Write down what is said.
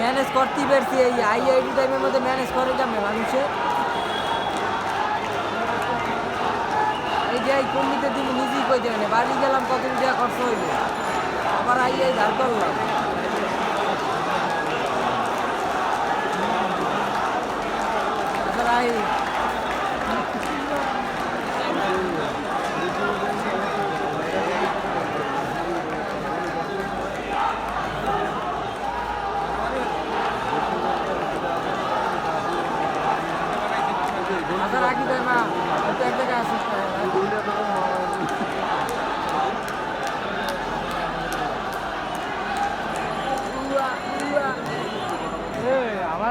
Manage করতেই পারছি এই আইআইটি টাইমের মধ্যে ম্যানেজ করে যাবে মানুষে। এই যে এই কমিতে তুমি নিজেই কই দেবেন বাড়ি গেলাম কত টাকা খরচ হইবে আবার আইআই ধার করলাম। 阿德阿吉德玛。